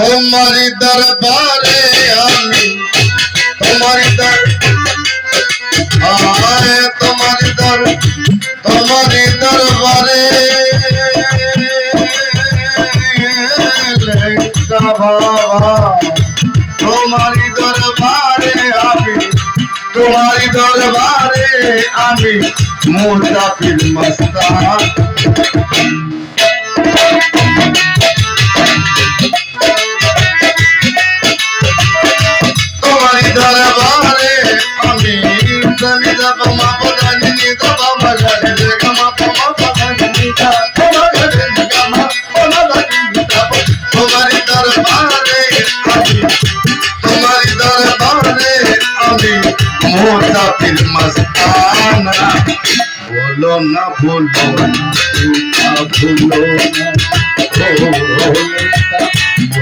তোমার দরবারে আমি, তোমারি দর আয় তোমারি দর তোমারি দরবারে তোমারি দরবারে আমি, তোমারি দরবারে আমি মুসাফির মস্তান। তোমারি দরবারে আমি পদানি নিদা বাবা জানি রে গমা পমা পদানি নিদা পমা জানি গমা পমা জানি নিদা তোমারি দরবারে, আমি তোমারি দরবারে, আমি মুসাফির মস্তানা বলো না বলো না ভুলো না।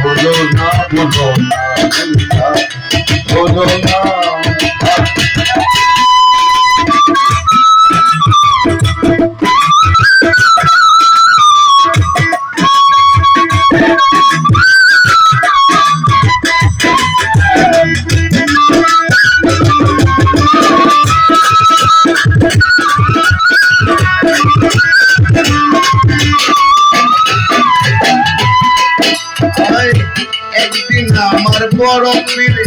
বলো না বলো না বলো না একদিন আমার বড় মিলে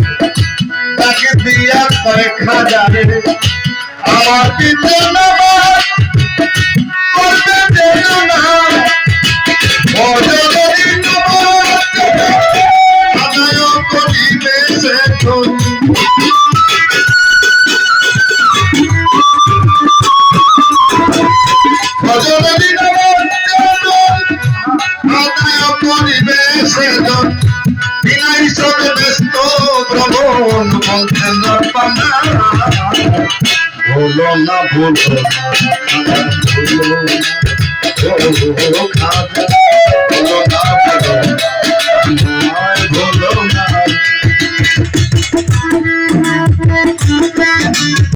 তাকে দিয়া কয়েক হাজারে আমার পিতা নামাজ করবে না অজগরি নামাজ ব্যস্ত ভ্রমণ বলছেন পানা ভুলো না ভুলো না ভুলো না,